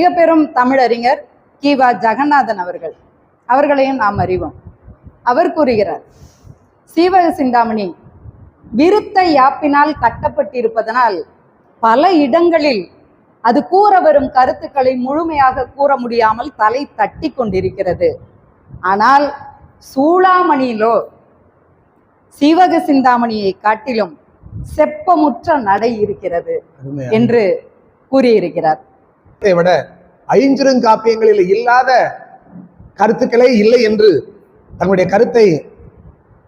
மிக பெரும் தமிழறிஞர் கீவா ஜெகநாதன் அவர்கள். அவர்களையும் நாம் அறிவோம். அவர் கூறுகிறார் சீவக சிந்தாமணி விருத்த யாப்பினால் கட்டப்பட்டிருப்பதனால் பல இடங்களில் அது கூற வரும் கருத்துக்களை முழுமையாக கூற முடியாமல் தலை தட்டி கொண்டிருக்கிறது. ஆனால் சூளாமணியிலோ சீவக சிந்தாமணியை காட்டிலும் செப்பமுற்ற நடை இருக்கிறது. என்று கூறியிருக்கிறார். விட ஐஞ்சிறுங்காப்பியங்களில் இல்லாத கருத்துக்களே இல்லை என்று தங்களுடைய கருத்தை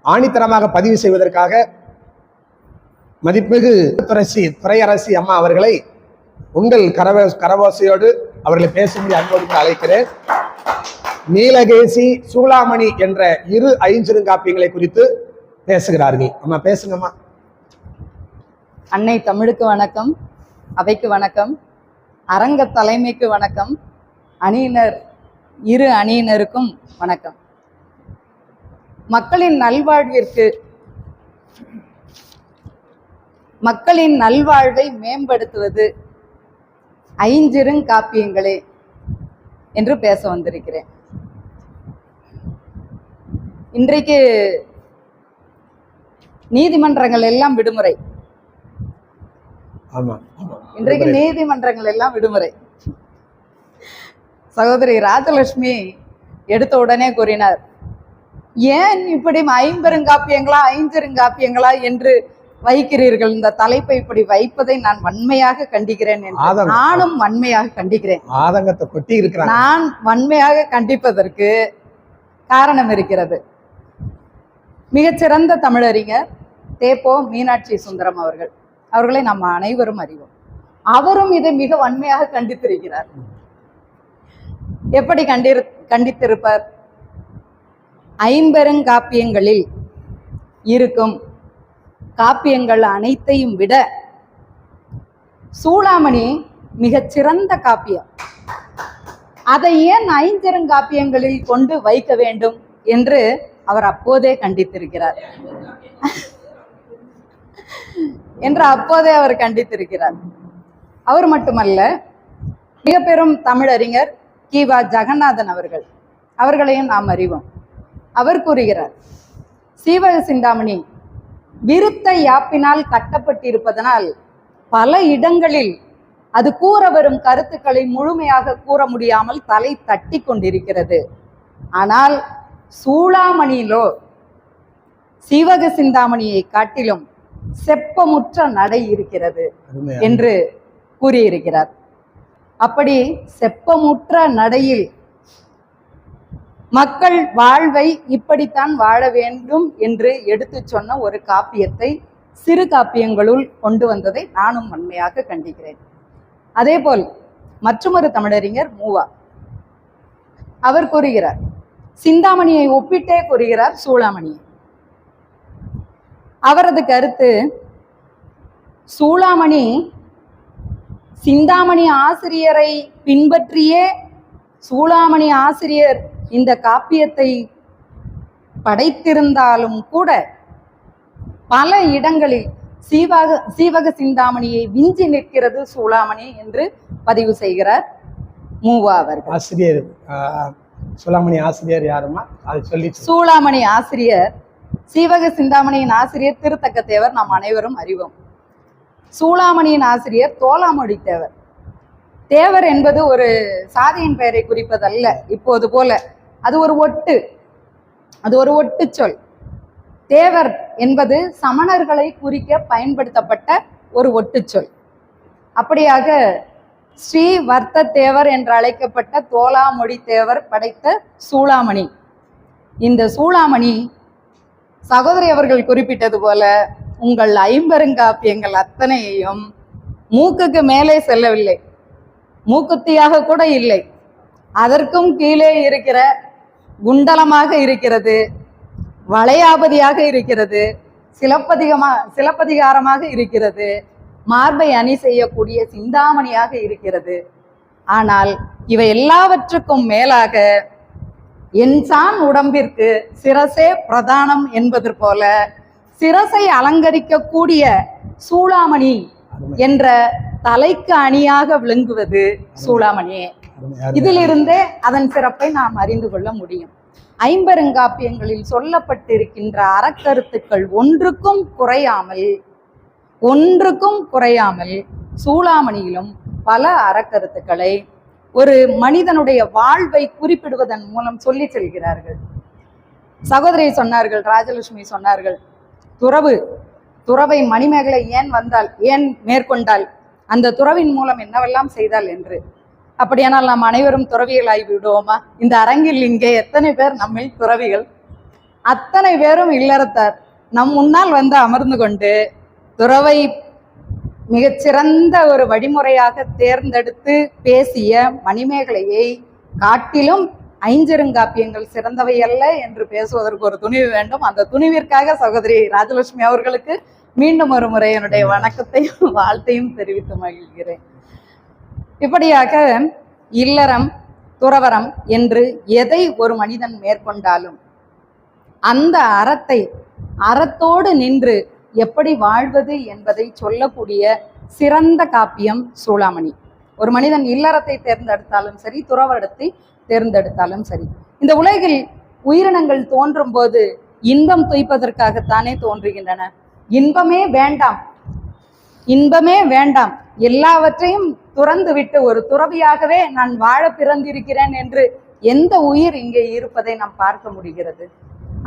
ஆணித்தரமாக பதிவு செய்வதற்காக மதிப்பிகு துரசி துறையரசி அம்மா அவர்களை உங்கள் கரவ கரவோசையோடு அவர்களை பேசும்படி அன்போடு அழைக்கிறேன். நீலகேசி சூளாமணி என்ற இரு ஐஞ்சிறுங்காப்பியங்களை குறித்து பேசுகிறார்கள். அம்மா பேசுங்கம்மா. அன்னை தமிழுக்கு வணக்கம் அவைக்கு வணக்கம். அரங்க தலைமைக்கு வணக்கம். அணியினர் இரு அணியினருக்கும் வணக்கம். மக்களின் நல்வாழ்விற்கு மக்களின் நல்வாழ்வை மேம்படுத்துவது ஐஞ்சிறுங்காப்பியங்களே என்று பேச வந்திருக்கிறேன். இன்றைக்கு நீதிமன்றங்கள் எல்லாம் விடுமுறை. ஆமா. ஆமா இன்றைக்கு நீதிமன்றங்கள் எல்லாம் விடுமுறை. சகோதரி ராஜலட்சுமி எடுத்த உடனே கூறினார் ஏன் இப்படி ஐம்பெருங்காப்பியங்களா ஐஞ்சிருங்காப்பியங்களா என்று வைக்கிறீர்கள்? இந்த தலைப்பை இப்படி வைப்பதை நான் வன்மையாக கண்டிக்கிறேன். நானும் வன்மையாக கண்டிக்கிறேன். ஆதங்கத்தை கொட்டி இருக்கிறாங்க. நான் வன்மையாக கண்டிப்பதற்கு காரணம் இருக்கிறது. மிகச்சிறந்த தமிழறிஞர் தேப்போ மீனாட்சி சுந்தரம் அவர்கள். அவர்களை நாம் அனைவரும் அறிவோம். அவரும் இதை மிக வன்மையாக கண்டித்திருக்கிறார். எப்படி கண்டிரு கண்டித்திருப்பார்? ஐம்பெருங்காப்பியங்களில் இருக்கும் காப்பியங்கள் அனைத்தையும் விட சூளாமணி மிகச்சிறந்த காப்பியம். அதை ஏன் ஐஞ்செருங்காப்பியங்களில் கொண்டு வைக்க வேண்டும் என்று அவர் அப்போதே கண்டித்திருக்கிறார். என்று அப்போதே அவர் கண்டித்திருக்கிறார். அவர் மட்டுமல்ல மிக பெரும் தமிழறிஞர் கிவா ஜெகநாதன் அவர்கள் அவர்களையும் நாம் அறிவோம். அவர் கூறுகிறார் சீவக சிந்தாமணி விருத்த யாப்பினால் கட்டப்பட்டிருப்பதனால் பல இடங்களில் அது கூற வரும் கருத்துக்களை முழுமையாக கூற முடியாமல் தலை தட்டி கொண்டிருக்கிறது. ஆனால் சூளாமணியிலோ சீவக சிந்தாமணியை காட்டிலும் செப்பமுற்ற நடை இருக்கிறது. என்று கூறியிருக்கிறார். அப்படி செப்பமுற்ற நடையில் மக்கள் வாழ்வை இப்படித்தான் வாழ வேண்டும் என்று எடுத்துச் சொன்ன ஒரு காப்பியத்தை சிறு காப்பியங்களுள் கொண்டு வந்ததை நானும் வன்மையாக கண்டிக்கிறேன். அதேபோல் மற்றொரு தமிழறிஞர் மூவா. அவர் கூறுகிறார் சிந்தாமணியை ஒப்பிட்டே கூறுகிறார் சூளாமணியை. அவரது கருத்து சூளாமணி சிந்தாமணி ஆசிரியரை பின்பற்றியே சூளாமணி ஆசிரியர் இந்த காப்பியத்தை படைத்திருந்தாலும் கூட பல இடங்களில் சீவக சீவக சிந்தாமணியை விஞ்சி நிற்கிறது சூளாமணி என்று பதிவு செய்கிறார் மூவா அவர்கள். ஆசிரியர் ஆஹ், சுலாமணி ஆசிரியர் யாருமா? அது சொல்லி சூளாமணி ஆசிரியர் சீவக சிந்தாமணியின் ஆசிரியர் திருத்தக்க தேவர் நாம் அனைவரும் அறிவோம். சூளாமணியின் ஆசிரியர் தோலாமொழி தேவர். தேவர் என்பது ஒரு சாதியின் பெயரை குறிப்பதல்ல இப்போது போல. அது ஒரு ஒட்டு அது ஒரு ஒட்டு சொல். தேவர் என்பது சமணர்களை குறிக்க பயன்படுத்தப்பட்ட ஒரு ஒட்டு சொல். அப்படியாக ஸ்ரீ வர்த்த தேவர் என்று அழைக்கப்பட்ட தோலாமொழி தேவர் படைத்த சூளாமணி. இந்த சூளாமணி சகோதரி அவர்கள் குறிப்பிட்டது போல உங்கள் ஐம்பெருங்காப்பியங்கள் அத்தனையையும் மூக்குக்கு மேலே செல்லவில்லை. மூக்குத்தியாக கூட இல்லை. அதற்கும் கீழே இருக்கிற குண்டலமாக இருக்கிறது வளையாபதியாக இருக்கிறது சிலப்பதிகமா சிலப்பதிகாரமாக இருக்கிறது மார்பை அணி செய்யக்கூடிய சிந்தாமணியாக இருக்கிறது. ஆனால் இவை எல்லாவற்றுக்கும் மேலாக என்சான் உடம்பிற்கு சிரசே பிரதானம் என்பது போல சிரசை அலங்கரிக்கக்கூடிய சூளாமணி. என்ற தலைக்கு அணியாக விளங்குவது சூளாமணியே. இதிலிருந்தே அதன் சிறப்பை நாம் அறிந்து கொள்ள முடியும். ஐம்பெருங்காப்பியங்களில் சொல்லப்பட்டிருக்கின்ற அறக்கருத்துக்கள் ஒன்றுக்கும் குறையாமல் ஒன்றுக்கும் குறையாமல் சூளாமணியிலும் பல அறக்கருத்துக்களை ஒரு மனிதனுடைய வாழ்வை குறிப்பிடுவதன் மூலம் சொல்லி செல்கிறார்கள். சகோதரி சொன்னார்கள் ராஜலட்சுமி சொன்னார்கள் துறவு துறவை மணிமேகலை ஏன் வந்தால் ஏன் மேற்கொண்டால் அந்த துறவின் மூலம் என்னவெல்லாம் செய்தால் என்று. அப்படியானால் நாம் அனைவரும் துறவிகளாகி விடுவோமா? இந்த அரங்கில் இங்கே எத்தனை பேர் நம்மில் துறவிகள்? அத்தனை பேரும் இல்லறத்தார். நம் முன்னால் வந்து அமர்ந்து கொண்டு துறவை மிகச்சிறந்த ஒரு வழிமுறையாக தேர்ந்தெடுத்து பேசிய மணிமேகலையை காட்டிலும் ஐஞ்செருங்காப்பியங்கள் சிறந்தவை அல்ல என்று பேசுவதற்கு ஒரு துணிவு வேண்டும். அந்த துணிவிற்காக சகோதரி ராஜலட்சுமி அவர்களுக்கு மீண்டும் ஒரு முறை என்னுடைய வணக்கத்தையும் வாழ்த்தையும் தெரிவித்து மகிழ்கிறேன். இப்படியாக இல்லறம் துறவரம் என்று எதை ஒரு மனிதன் மேற்கொண்டாலும் அந்த அறத்தை அறத்தோடு நின்று எப்படி வாழ்வது என்பதை சொல்லக்கூடிய சிறந்த காப்பியம் சூளாமணி. ஒரு மனிதன் இல்லறத்தை தேர்ந்தெடுத்தாலும் சரி துறவரத்தை தேர்ந்தெடுத்தாலும் சரி இந்த உலகில் உயிரினங்கள் தோன்றும் போது இன்பம் துய்ப்பதற்காகத்தானே தோன்றுகின்றன. இன்பமே வேண்டாம். இன்பமே வேண்டாம். எல்லாவற்றையும் துறந்து விட்டு ஒரு துறவியாகவே நான் வாழ பிறந்திருக்கிறேன் என்று எந்த உயிர் இங்கே இருப்பதை நாம் பார்க்க முடிகிறது.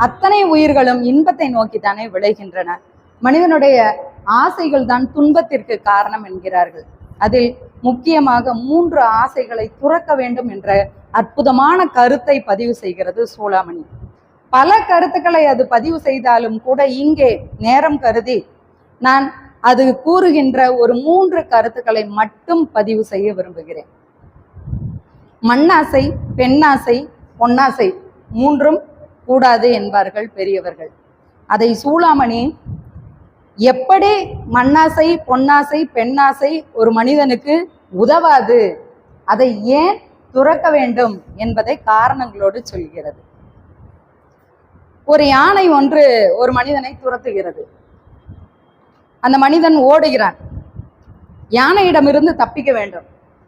அத்தனை உயிர்களும் இன்பத்தை நோக்கித்தானே விளைகின்றன. மனிதனுடைய ஆசைகள் தான் துன்பத்திற்கு காரணம் என்கிறார்கள். அதில் முக்கியமாக மூன்று ஆசைகளை துறக்க வேண்டும் என்ற அற்புதமான கருத்தை பதிவு செய்கிறது சூளாமணி பல கருத்துக்களை அது பதிவு செய்தாலும் கூட இங்கே நேரம் கருதி நான் அது கூறுகின்ற ஒரு மூன்று கருத்துக்களை மட்டும் பதிவு செய்ய விரும்புகிறேன். மண்ணாசை பெண்ணாசை பொன்னாசை மூன்றும் கூடாது என்பார்கள் பெரியவர்கள். அதை சூளாமணி எப்படி மண்ணாசை பொன்னாசை பெண்ணாசை ஒரு மனிதனுக்கு உதவாது? அதை ஏன் துறக்க வேண்டும் என்பதை காரணங்களோடு சொல்கிறது. ஒரு யானை ஒன்று ஒரு மனிதனை துரத்துகிறது. அந்த மனிதன் ஓடுகிறான். யானையிடமிருந்து தப்பிக்க வேண்டும்.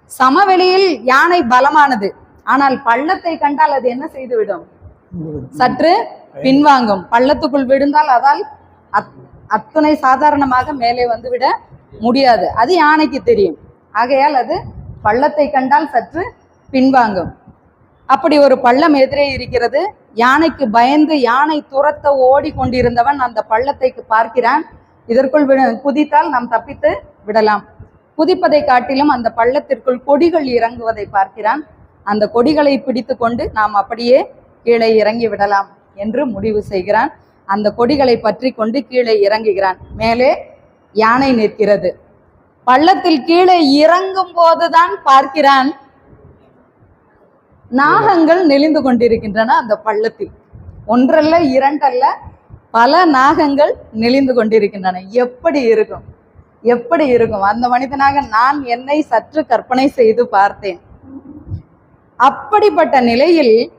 சமவெளியில் யானை பலமானது. ஆனால் பள்ளத்தை கண்டால் அது என்ன செய்துவிடும்? சற்று பின்வாங்கும். பள்ளத்துக்குள் விழுந்தால் அதால் அத்- அத்துணை சாதாரணமாக மேலே வந்துவிட முடியாது. அது யானைக்கு தெரியும். ஆகையால் அது பள்ளத்தை கண்டால் சற்று பின்வாங்கும். அப்படி ஒரு பள்ளம் எதிரே இருக்கிறது. யானைக்கு பயந்து யானை துரத்த ஓடி கொண்டிருந்தவன் அந்த பள்ளத்தை பார்க்கிறான். இதற்குள் வி குதித்தால் நாம் தப்பித்து விடலாம். குதிப்பதை காட்டிலும் அந்த பள்ளத்திற்குள் கொடிகள் இறங்குவதை பார்க்கிறான். அந்த கொடிகளை பிடித்து கொண்டு நாம் அப்படியே கீழே இறங்கி விடலாம் என்று முடிவு செய்கிறான். அந்த கொடிகளை பற்றி கொண்டு கீழே இறங்குகிறான். மேலே யானை நிற்கிறது. பள்ளத்தில் கீழே இறங்கும் போதுதான் பார்க்கிறான். நாகங்கள் நெளிந்து கொண்டிருக்கின்றன அந்த பள்ளத்தில். ஒன்றல்ல இரண்டல்ல பல நாகங்கள் நெளிந்து கொண்டிருக்கின்றன. எப்படி இருக்கும்? எப்படி இருக்கும்? அந்த மனிதனாக நான் என்னை சற்று கற்பனை செய்து பார்த்தேன். அப்படிப்பட்ட நிலையில்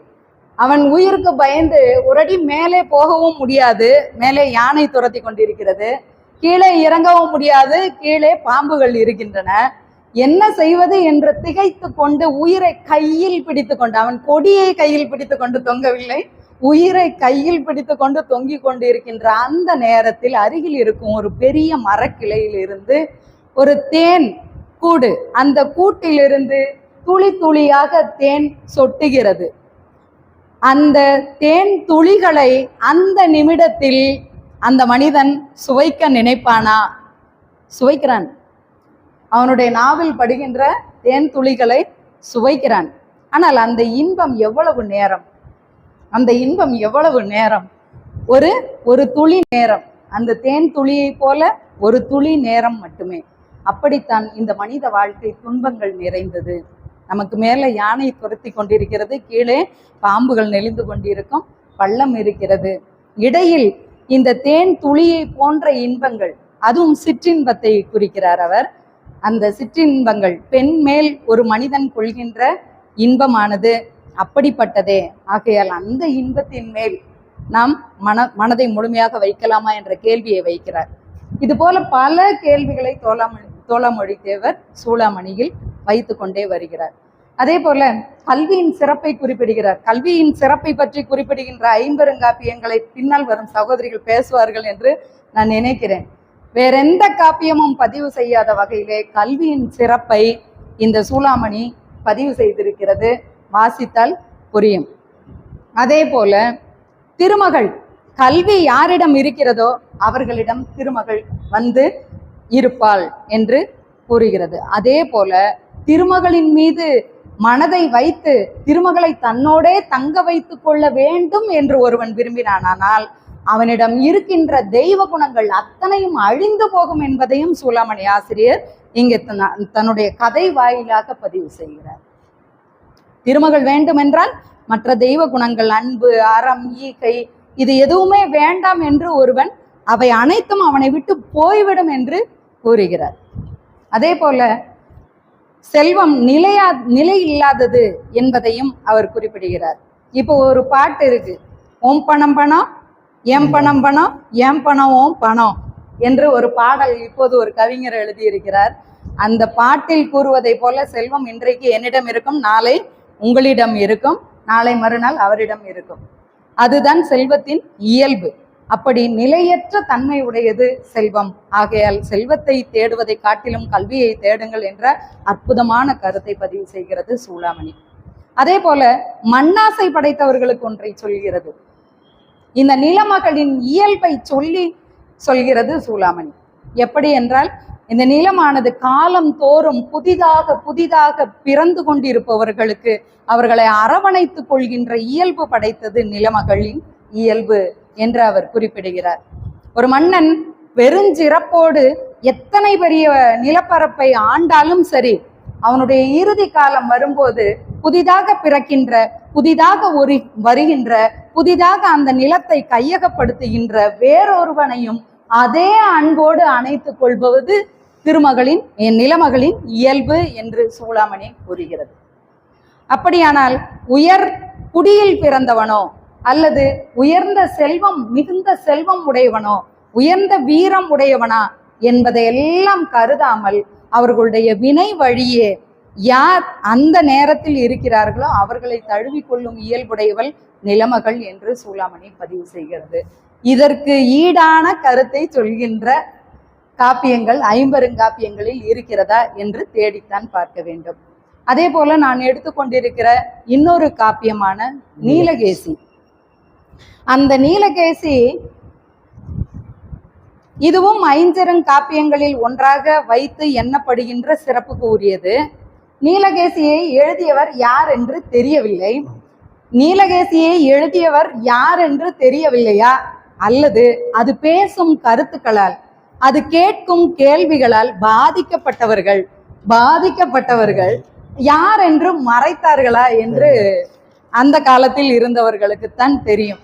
அவன் உயிருக்கு பயந்து ஒரடி மேலே போகவும் முடியாது. மேலே யானை துரத்தி கொண்டிருக்கிறது. கீழே இறங்கவும் முடியாது. கீழே பாம்புகள் இருக்கின்றன. என்ன செய்வது என்று திகைத்து கொண்டு உயிரை கையில் பிடித்து கொண்டு அவன் கொடியை கையில் பிடித்து கொண்டு தொங்கவில்லை. உயிரை கையில் பிடித்து கொண்டு தொங்கிக் கொண்டிருக்கின்ற அந்த நேரத்தில் அருகில் இருக்கும் ஒரு பெரிய மரக்கிளையில் இருந்து ஒரு தேன் கூடு. அந்த கூட்டிலிருந்து துளி துளியாக தேன் சொட்டுகிறது. அந்த தேன் துளிகளை அந்த நிமிடத்தில் அந்த மனிதன் சுவைக்க நினைப்பானா? சுவைக்கிறான். அவனுடைய நாவில் படுகின்ற தேன் துளிகளை சுவைக்கிறான். ஆனால் அந்த இன்பம் எவ்வளவு நேரம்? அந்த இன்பம் எவ்வளவு நேரம்? ஒரு ஒரு துளி நேரம். அந்த தேன் துளியை போல ஒரு துளி நேரம் மட்டுமே. அப்படித்தான் இந்த மனித வாழ்க்கை துன்பங்கள் நிறைந்தது. நமக்கு மேலே யானை துரத்தி கொண்டிருக்கிறது கீழே பாம்புகள் நெளிந்து கொண்டிருக்கும் பள்ளம் இருக்கிறது. இடையில் இந்த தேன் துளியை போன்ற இன்பங்கள் அதுவும் சிற்றின்பத்தை குறிக்கிறார் அவர். அந்த சிற்றின்பங்கள் பெண் மேல் ஒரு மனிதன் கொள்கின்ற இன்பமானது அப்படிப்பட்டதே. ஆகையால் அந்த இன்பத்தின் மேல் நாம் மன மனதை முழுமையாக வைக்கலாமா என்ற கேள்வியை வைக்கிறார். இது போல பல கேள்விகளை தோழாமல் தோலாமொழி தேவர் சூளாமணியில் வைத்து கொண்டே வருகிறார். அதே போல கல்வியின் சிறப்பை குறிப்பிடுகிறார். கல்வியின் சிறப்பை பற்றி குறிப்பிடுகின்ற ஐம்பெருங்காப்பியங்களை பின்னால் வரும் சகோதரிகள் பேசுவார்கள் என்று நான் நினைக்கிறேன். வேறெந்த காப்பியமும் பதிவு செய்யாத வகையிலே கல்வியின் சிறப்பை இந்த சூளாமணி பதிவு செய்திருக்கிறது. வாசித்தால் புரியும். அதே போல திருமகள் கல்வி யாரிடம் இருக்கிறதோ அவர்களிடம் திருமகள் வந்து இருப்பாள் என்று கூறுகிறது. அதே போல திருமகளின் மீது மனதை வைத்து திருமகளை தன்னோடே தங்க வைத்து கொள்ள வேண்டும் என்று ஒருவன் விரும்பினானால் அவனிடம் இருக்கின்ற தெய்வ குணங்கள் அத்தனையும் அழிந்து போகும் என்பதையும் சூளாமணி ஆசிரியர் இங்கே தன்னுடைய கதை வாயிலாக பதிவு செய்கிறார். திருமகள் வேண்டுமென்றால் மற்ற தெய்வ குணங்கள் அன்பு அறம் ஈகை இது எதுவுமே வேண்டாம் என்று ஒருவன் அவை அனைத்தும் அவனை விட்டு போய்விடும் என்று கூறுகிறார். அதே போல செல்வம் நிலையா நிலை இல்லாதது என்பதையும் அவர் குறிப்பிடுகிறார். இப்போ ஒரு பாட்டு இருக்கு. ஓம் பணம் பணம் எம் பணம் பணம் எம் பணம் ஓம் பணம் என்று ஒரு பாடல் இப்போது ஒரு கவிஞர் எழுதியிருக்கிறார். அந்த பாட்டில் கூறுவதை போல செல்வம் இன்றைக்கு என்னிடம் இருக்கும் நாளை உங்களிடம் இருக்கும் நாளை மறுநாள் அவரிடம் இருக்கும். அதுதான் செல்வத்தின் இயல்பு. அப்படி நிலையற்ற தன்மை உடையது செல்வம். ஆகையால் செல்வத்தை தேடுவதை காட்டிலும் கல்வியை தேடுங்கள் என்ற அற்புதமான கருத்தை பதிவு செய்கிறது சூளாமணி. அதே போல மண்ணாசை படைத்தவர்களுக்கு ஒன்றை சொல்கிறது. இந்த நிலமகளின் இயல்பை சொல்லி சொல்கிறது சூளாமணி. எப்படி என்றால் இந்த நிலமானது காலம் தோறும் புதிதாக புதிதாக பிறந்து கொண்டிருப்பவர்களுக்கு அவர்களை அரவணைத்துக் கொள்கின்ற இயல்பு படைத்தது நிலமகளின் இயல்பு. என்று அவர் குறிப்பிடுகிறார். ஒரு மன்னன் வெறுஞ்சிறப்போடு எத்தனை பெரிய நிலப்பரப்பை ஆண்டாலும் சரி அவனுடைய இறுதி காலம் வரும்போது புதிதாக பிறக்கின்ற புதிதாக ஒரு வருகின்ற புதிதாக அந்த நிலத்தை கையகப்படுத்துகின்ற வேறொருவனையும் அதே அன்போடு அணைத்து கொள்பவது திருமகளின் என் நிலமகளின் இயல்பு என்று சூளாமணி கூறுகிறது. அப்படியானால் உயர் குடியில் பிறந்தவனோ அல்லது உயர்ந்த செல்வம் மிகுந்த செல்வம் உடையவனோ உயர்ந்த வீரம் உடையவனா என்பதை எல்லாம் கருதாமல் அவர்களுடைய வினை வழியே யார் அந்த நேரத்தில் இருக்கிறார்களோ அவர்களை தழுவிக்கொள்ளும் இயல்புடையவள் நிலமகள் என்று சூளாமணி பதிவு செய்கிறது. இதற்கு ஈடான கருத்தை சொல்கின்ற காப்பியங்கள் ஐம்பெருங்காப்பியங்களில் இருக்கிறதா என்று தேடித்தான் பார்க்க வேண்டும். அதே போல நான் எடுத்துக்கொண்டிருக்கிற இன்னொரு காப்பியமான நீலகேசி. அந்த நீலகேசி இதுவும் ஐஞ்சரங்காப்பியங்களில் ஒன்றாக வைத்து எண்ணப்படுகின்ற சிறப்புக்கு உரியது. நீலகேசியை எழுதியவர் யார் என்று தெரியவில்லை. நீலகேசியை எழுதியவர் யார் என்று தெரியவில்லையா? அல்லது அது பேசும் கருத்துக்களால் அது கேட்கும் கேள்விகளால் பாதிக்கப்பட்டவர்கள் பாதிக்கப்பட்டவர்கள் யார் என்று மறைத்தார்களா என்று அந்த காலத்தில் இருந்தவர்களுக்குத்தான் தெரியும்.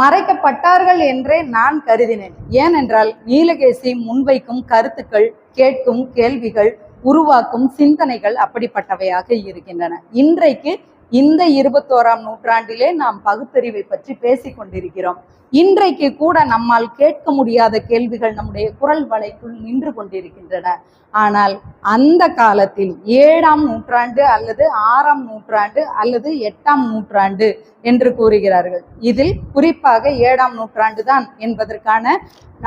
மறைக்கப்பட்டார்கள் என்றே நான் கருதினேன். ஏனென்றால் நீலகேசி முன்வைக்கும் கருத்துக்கள் கேட்கும் கேள்விகள் உருவாக்கும் சிந்தனைகள் அப்படிப்பட்டவையாக இருக்கின்றன. இன்றைக்கு இந்த இருபத்தோராம் நூற்றாண்டிலே நாம் பகுத்தறிவை பற்றி பேசிக் கொண்டிருக்கிறோம் இன்றைக்கு கூட நம்மால் கேட்க முடியாத கேள்விகள் நம்முடைய குரல் வலைக்குள் நின்று கொண்டிருக்கின்றன. ஆனால் அந்த காலத்தில் ஏழாம் நூற்றாண்டு அல்லது ஆறாம் நூற்றாண்டு அல்லது எட்டாம் நூற்றாண்டு என்று கூறுகிறார்கள். இதில் குறிப்பாக ஏழாம் நூற்றாண்டு தான் என்பதற்கான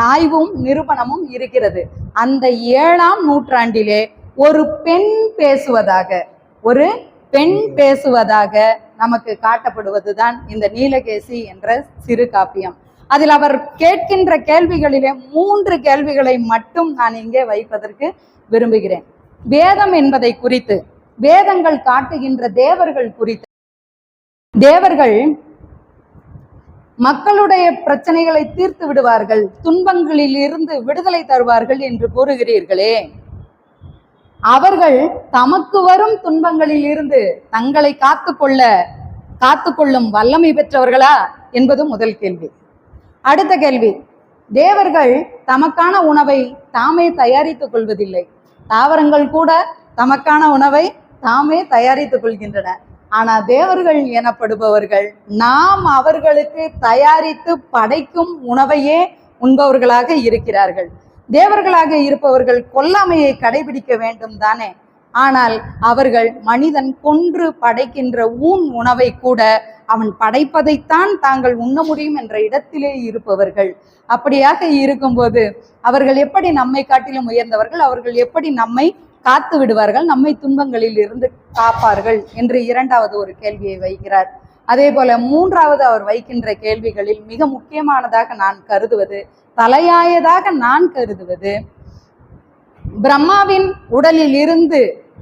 ஆய்வும் நிரூபணமும் இருக்கிறது. அந்த ஏழாம் நூற்றாண்டிலே ஒரு பெண் பேசுவதாக ஒரு பெண் பேசுவதாக நமக்கு காட்டப்படுவதுதான் இந்த நீலகேசி என்ற சிறு காப்பியம். அதில் அவர் கேட்கின்ற கேள்விகளிலே மூன்று கேள்விகளை மட்டும் நான் இங்கே வைப்பதற்கு விரும்புகிறேன். வேதம் என்பதை குறித்து வேதங்கள் காட்டுகின்ற தேவர்கள் குறித்து. தேவர்கள் மக்களுடைய பிரச்சனைகளை தீர்த்து விடுவார்கள் துன்பங்களில் இருந்து விடுதலை தருவார்கள் என்று கூறுகிறீர்களே. அவர்கள் தமக்கு வரும் துன்பங்களில் இருந்து தங்களை காத்துக்கொள்ள காத்துக்கொள்ளும் வல்லமை பெற்றவர்களா என்பது முதல் கேள்வி. அடுத்த கேள்வி. தேவர்கள் தமக்கான உணவை தாமே தயாரித்துக் கொள்வதில்லை. தாவரங்கள் கூட தமக்கான உணவை தாமே தயாரித்துக் கொள்கின்றன. ஆனா தேவர்கள் எனப்படுபவர்கள் நாம் அவர்களுக்கு தயாரித்து படைக்கும் உணவையே உண்பவர்களாக இருக்கிறார்கள். தேவர்களாக இருப்பவர்கள் கொல்லாமையை கடைபிடிக்க வேண்டும் தானே. ஆனால் அவர்கள் மனிதன் கொன்று படைக்கின்ற ஊன் உணவை கூட அவன் படைப்பதைத்தான் தாங்கள் உண்ண முடியும் என்ற இடத்திலே இருப்பவர்கள். அப்படியாக இருக்கும்போது அவர்கள் எப்படி நம்மை காட்டிலும் உயர்ந்தவர்கள் அவர்கள் எப்படி நம்மை காத்து விடுவார்கள் நம்மை துன்பங்களில் இருந்து காப்பார்கள் என்று இரண்டாவது ஒரு கேள்வியை வைக்கிறார். அதே போல மூன்றாவது அவர் வைக்கின்ற கேள்விகளில் மிக முக்கியமானதாக நான் கருதுவது தலையாயதாக நான் கருதுவது பிரம்மாவின் உடலில் இருந்து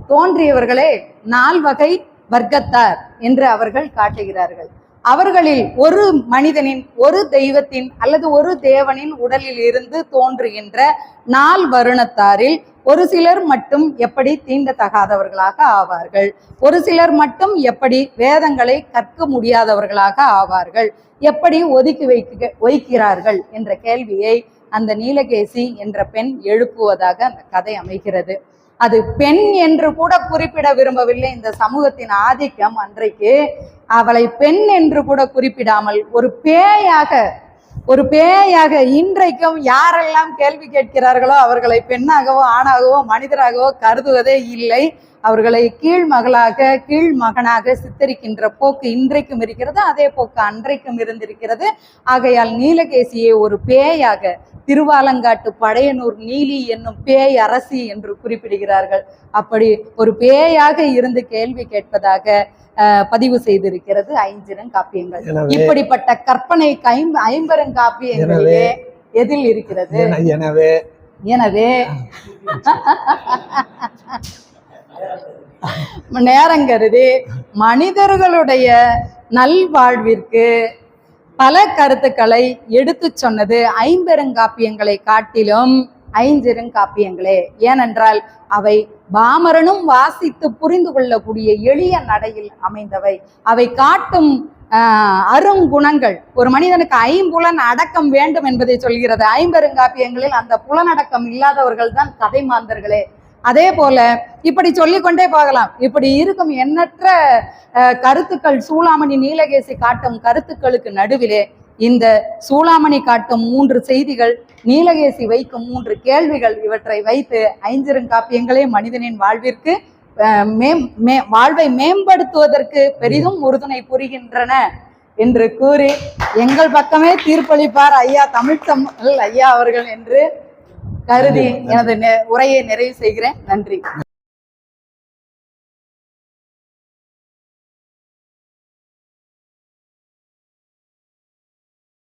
தோன்றியவர்களே நால்வகை வர்க்கத்தார் என்று அவர்கள் காட்டுகிறார்கள். அவர்களில் ஒரு மனிதனின் ஒரு தெய்வத்தின் அல்லது ஒரு தேவனின் உடலில் இருந்து தோன்றுகின்ற நால் வருணத்தாரில் ஒரு சிலர் மட்டும் எப்படி தீண்டத்தகாதவர்களாக ஆவார்கள்? ஒரு சிலர் மட்டும் எப்படி வேதங்களை கற்க முடியாதவர்களாக ஆவார்கள்? எப்படி ஒதுக்கி வைக்க வைக்கிறார்கள்? என்ற கேள்வியை அந்த நீலகேசி என்ற பெண் எழுப்புவதாக அந்த கதை அமைகிறது. அது பெண் என்று கூட குறிப்பிட விரும்பவில்லை. இந்த சமூகத்தின் ஆதிக்கம் அன்றைக்கு அவளை பெண் என்று கூட குறிப்பிடாமல் ஒரு பேயாக ஒரு பேயாக இன்றைக்கும் யாரெல்லாம் கேள்வி கேட்கிறார்களோ அவர்களை பெண்ணாகவோ ஆணாகவோ மனிதராகவோ கருதுவதே இல்லை. அவர்களை கீழ் மகளாக கீழ் மகனாக சித்தரிக்கின்ற போக்கு இன்றைக்கும் இருக்கிறது. அதே போக்கு அன்றைக்கும் இருந்திருக்கிறது. ஆகையால் நீலகேசியை ஒரு பேயாக திருவாலங்காட்டு பழையனூர் நீலி என்னும் பேய் அரசி என்று குறிப்பிடுகிறார்கள். அப்படி ஒரு பேயாக இருந்து கேள்வி கேட்பதாக பதிவு செய்திருக்கிறது. ஐஞ்சிறங்காப்பியங்கள் எனவே இப்படிப்பட்ட கற்பனை ஐம்பெருங்காப்பியங்களிலே எதில் இருக்கிறது? என- எனவே எனவே நேரம் கருதி மனிதர்களுடைய நல்வாழ்விற்கு பல கருத்துக்களை எடுத்துச் சொன்னது ஐம்பெருங்காப்பியங்களை காட்டிலும் ஐஞ்சிருங்காப்பியங்களே ஏனென்றால் அவை பாமரனும் வாசித்து புரிந்து கொள்ளக்கூடிய எளிய நடையில் அமைந்தவை. அவை காட்டும் அருங்குணங்கள். ஒரு மனிதனுக்கு ஐம்புலன் அடக்கம் வேண்டும் என்பதை சொல்கிறது. ஐம்பெருங்காப்பியங்களில் அந்த புலனடக்கம் இல்லாதவர்கள் தான் கதை மாந்தர்களே அதே போல இப்படி சொல்லிக்கொண்டே போகலாம். இப்படி இருக்கும் எண்ணற்ற கருத்துக்கள் சூளாமணி நீலகேசி காட்டும் கருத்துக்களுக்கு நடுவிலே இந்த சூளாமணி காட்டும் மூன்று செய்திகள் நீலகேசி வைக்கும் மூன்று கேள்விகள் இவற்றை வைத்து ஐஞ்சிறுங்காப்பியங்களே மனிதனின் வாழ்விற்கு மேம் மே வாழ்வை மேம்படுத்துவதற்கு பெரிதும் உறுதுணை புரிகின்றன என்று கூறி எங்கள் பக்கமே தீர்ப்பளிப்பார் ஐயா தமிழ் தமிழ் ஐயா அவர்கள் என்று கருதி எனது உரையை நிறைவு செய்கிறேன். நன்றி.